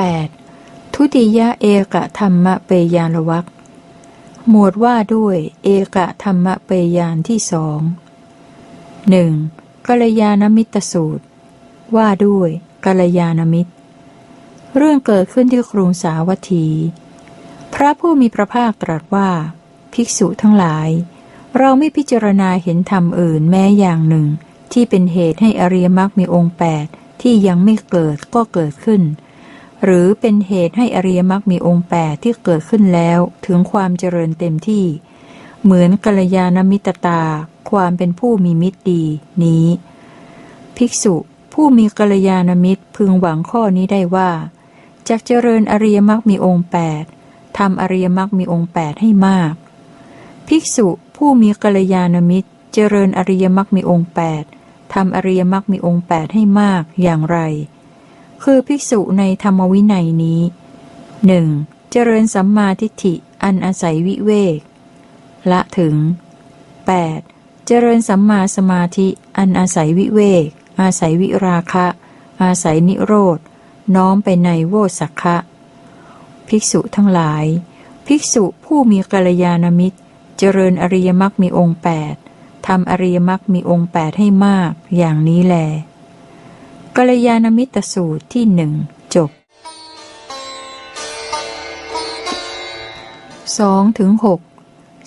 8. ทุติยะเอกธรรมเปยานวัคหมวดว่าด้วย เอกธรรมเปยานที่สองหนึ่งกัลยาณมิตรสูตร ว่าด้วยกัลยาณมิตร เรื่องเกิดขึ้นที่กรุงสาวัตถี พระผู้มีพระภาคตรัสว่า ภิกษุทั้งหลาย เราไม่พิจารณาเห็นธรรมอื่นแม้อย่างหนึ่ง ที่เป็นเหตุให้อริยมรรคมีองค์แปดที่ยังไม่เกิดก็เกิดขึ้น หรือเป็นเหตุให้อริยมรรคมีองค์แปดที่เกิดขึ้นแล้วถึงความเจริญเต็มที่ เหมือนกัลยาณมิตรตา ความเป็นผู้มีมิตรดีนี้ ภิกษุผู้มีกัลยาณมิตรพึงหวังข้อนี้ได้ว่าจากเจริญอริยมรรคมีองค์แปดทำอริยมรรคมีองค์แปดให้มาก ภิกษุผู้มีกัลยาณมิตร เจริญอริยมรรคมีองค์แปดทำอริยมรรคมีองค์แปดให้มากอย่างไร คือภิกษุในธรรมวินัยนี้หนึ่งเจริญสัมมาทิฏฐิอันอาศัยวิเวก ละถึง 8. เจริญสัมมาสมาธิอันอาศัยวิเวก อาศัยวิราคะ อาศัยนิโรธน้อมไปในโวสักคะภิกษุทั้งหลาย ภิกษุผู้มีกัลยาณมิตร เจริญอริยมรรคมีองค์แปดทำอริยมรรคมีองค์แปดให้มาก อย่างนี้แล กัลยาณมิตรสูตรที่หนึ่งจบสองถึงหก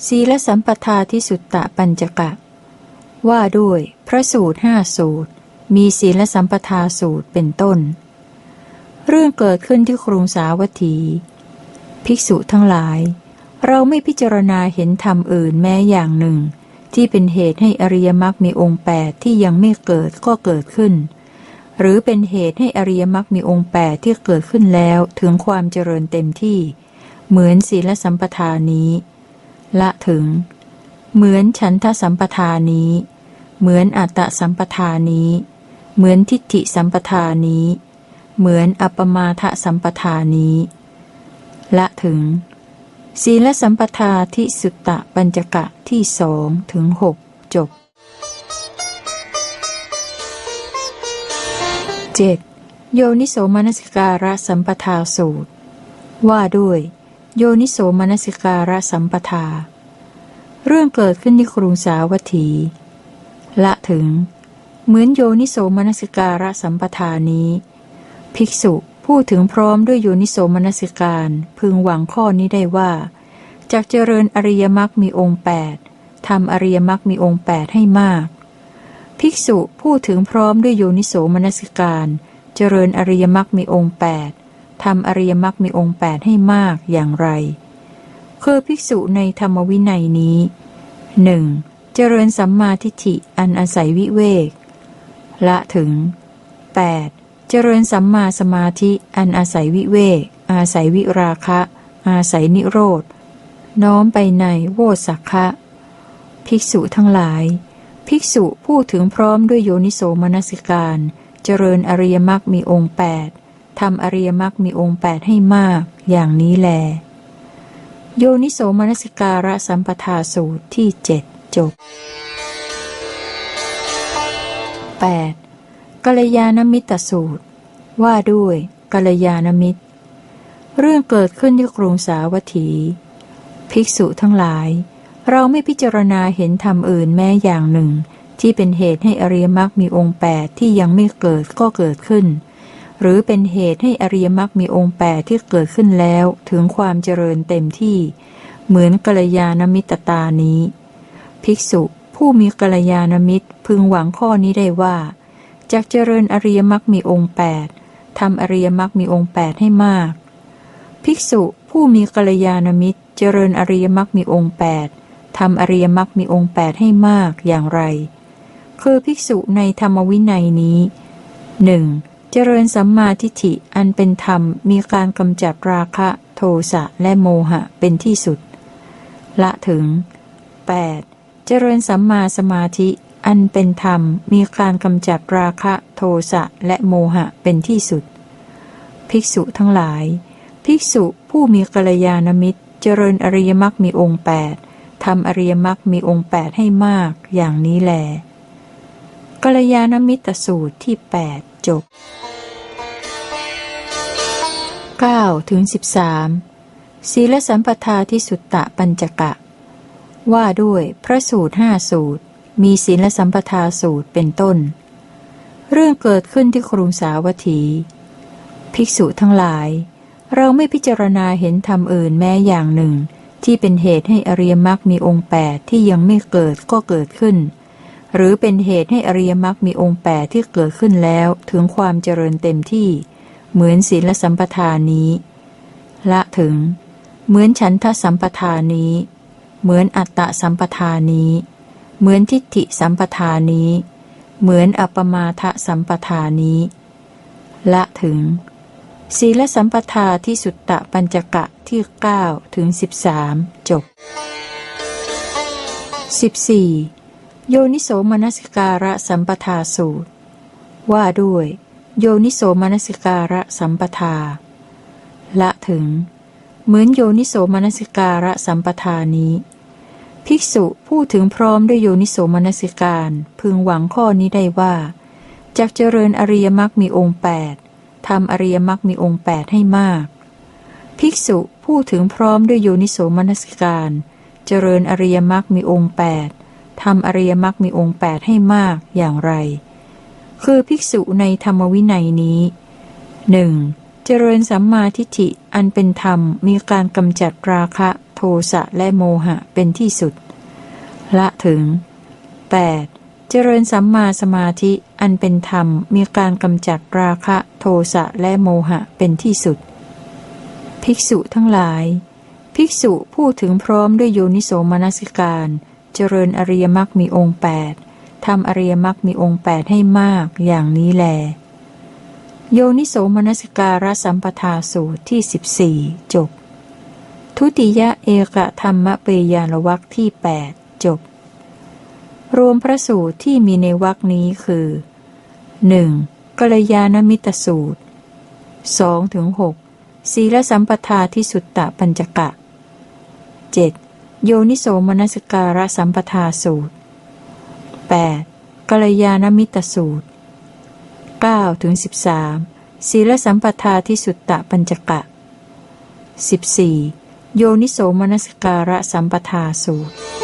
ศีลสัมปทาที่สุตตะปัญจกะ ว่าด้วยพระสูตรห้าสูตร มีศีลสัมปทาสูตรเป็นต้น เรื่องเกิดขึ้นที่กรุงสาวัตถี ภิกษุทั้งหลาย เราไม่พิจารณาเห็นธรรมอื่นแม้อย่างหนึ่ง ที่เป็นเหตุให้อริยมรรคมีองค์แปดที่ยังไม่เกิดก็เกิดขึ้น หรือเป็นเหตุให้อริยมรรคมีองค์แปดที่เกิดขึ้นแล้วถึงความเจริญเต็มที่ เหมือนศีลสัมปทานี้ ละถึง เหมือนฉันทสัมปทานี้ เหมือนอัตตสัมปทานี้ เหมือนทิฏฐิสัมปทานี้ เหมือนอัปมาทสัมปทานี้ละถึง ศีลสัมปทาที่สุตตะปัญจกะที่สองถึงหกจบ เจ็ดโยนิโสมนสิการะสัมปทาสูตร ว่าด้วย โยนิโสมนสิการะสัมปทา เรื่องเกิดขึ้นที่กรุงสาวัตถี ละถึง เหมือนโยนิโสมนสิการะสัมปทานี้ ภิกษุพูดถึงพร้อมด้วยโยนิโสมนสิการพึงหวังข้อนี้ได้ว่าจากเจริญอริยมรรคมีองค์แปดทำอริยมรรคมีองค์แปดให้มาก ภิกษุพูดถึงพร้อมด้วยโยนิโสมนสิการ เจริญอริยมรรคมีองค์แปดทำอริยมรรคมีองค์แปดให้มากอย่างไร คือภิกษุในธรรมวินัยนี้หนึ่งเจริญสัมมาทิฏฐิอันอาศัยวิเวก ละถึง 8. เจริญสัมมาสมาธิอันอาศัยวิเวก อาศัยวิราคะ อาศัยนิโรธน้อมไปในโวสักคะ ภิกษุทั้งหลาย ภิกษุพูดถึงพร้อมด้วยโยนิโสมนสิการ เจริญอริยมรรคมีองค์แปดทำอริยมรรคมีองค์แปดให้มาก อย่างนี้แล โยนิโสมนสิการะสัมปทาสูตรที่เจ็ดจบ 8. กัลยาณมิตรสูตร ว่าด้วยกัลยาณมิตร เรื่องเกิดขึ้นที่กรุงสาวัตถี ภิกษุทั้งหลาย เราไม่พิจารณาเห็นธรรมอื่นแม้อย่างหนึ่ง ที่เป็นเหตุให้อริยมรรคมีองค์แปดที่ยังไม่เกิดก็เกิดขึ้น หรือเป็นเหตุให้อริยมรรคมีองค์แปดที่เกิดขึ้นแล้วถึงความเจริญเต็มที่ เหมือนกัลยาณมิตรตานี้ ภิกษุผู้มีกัลยาณมิตรพึงหวังข้อนี้ได้ว่าจากเจริญอริยมรรคมีองค์แปดทำอริยมรรคมีองค์แปดให้มาก ภิกษุผู้มีกัลยาณมิตร เจริญอริยมรรคมีองค์แปด ทำอริยมรรคมีองค์แปดให้มากอย่างไร คือภิกษุในธรรมวินัยนี้หนึ่งเจริญสัมมาทิฏฐิอันเป็นธรรมมีการกำจัดราคะ โทสะและโมหะเป็นที่สุด ละถึง 8. เจริญสัมมาสมาธิ อันเป็นธรรมมีการกำจัดราคะ โทสะและโมหะเป็นที่สุด ภิกษุทั้งหลาย ภิกษุผู้มีกัลยาณมิตร เจริญอริยมรรคมีองค์แปด ทำอริยมรรคมีองค์แปดให้มาก อย่างนี้แลกัลยาณมิตรสูตรที่แปดจบ 9. ถึง13ศีลสัมปทาที่สุตตะปัญจกะ ว่าด้วยพระสูตรห้าสูตร มีศีลสัมปทาสูตรเป็นต้น เรื่องเกิดขึ้นที่ครุงสาวัตถี ภิกษุทั้งหลาย เราไม่พิจารณาเห็นธรรมอื่นแม้อย่างหนึ่ง ที่เป็นเหตุให้อริยมรรคมีองค์แปดที่ยังไม่เกิดก็เกิดขึ้น หรือเป็นเหตุให้อริยมรรคมีองค์แปดที่เกิดขึ้นแล้วถึงความเจริญเต็มที่ เหมือนศีลสัมปทานี้ ละถึง เหมือนฉันทสัมปทานี้ เหมือนอัตตสัมปทานี้ เหมือนทิฏฐิสัมปทานี้ เหมือนอัปมาทสัมปทานี้ ละถึง ศีลสัมปทาที่สุตตะปัญจกะที่9ถึง13 จบ 14. โยนิโสมนสิการะสัมปทาสูตร ว่าด้วย โยนิโสมนสิการะสัมปทา ละถึง เหมือนโยนิโสมนสิการะสัมปทานี้ ภิกษุพูดถึงพร้อมด้วยโยนิโสมนสิการ พึงหวังข้อนี้ได้ว่าจากเจริญอริยมรรคมีองค์แปด ทำอริยมรรคมีองค์แปดให้มาก ภิกษุพูดถึงพร้อมด้วยโยนิโสมนสิการ เจริญอริยมรรคมีองค์แปดทำอริยมรรคมีองค์แปดให้มากอย่างไร คือภิกษุในธรรมวินัยนี้หนึ่งเจริญสัมมาทิฏฐิอันเป็นธรรมมีการกำจัดราคะ โทสะและโมหะเป็นที่สุด ละถึง 8. เจริญสัมมาสมาธิ อันเป็นธรรมมีการกำจัดราคะโทสะและโมหะเป็นที่สุด ภิกษุทั้งหลาย ภิกษุพูดถึงพร้อมด้วยโยนิโสมนสิการ เจริญอริยมรรคมีองค์แปดทำอริยมรรคมีองค์แปดให้มากอย่างนี้แล โยนิโสมนสิการสัมปทาสูตรที่สิบสี่จบ ทุติยะเอกธรรมเปยานวักที่แปดจบรวมพระสูตรที่มีในวักนี้คือ 1. กัลยาณมิตรสูตร2ถึง6ศีลสัมปทาที่สุตตะปัญจกะ 7. โยนิโสมนสการะสัมปทาสูตร 8. กัลยาณมิตรสูตร9ถึง13 ศีลสัมปทาที่สุตตะปัญจกะ 14. โยนิโสมนสการะสัมปทาสูตร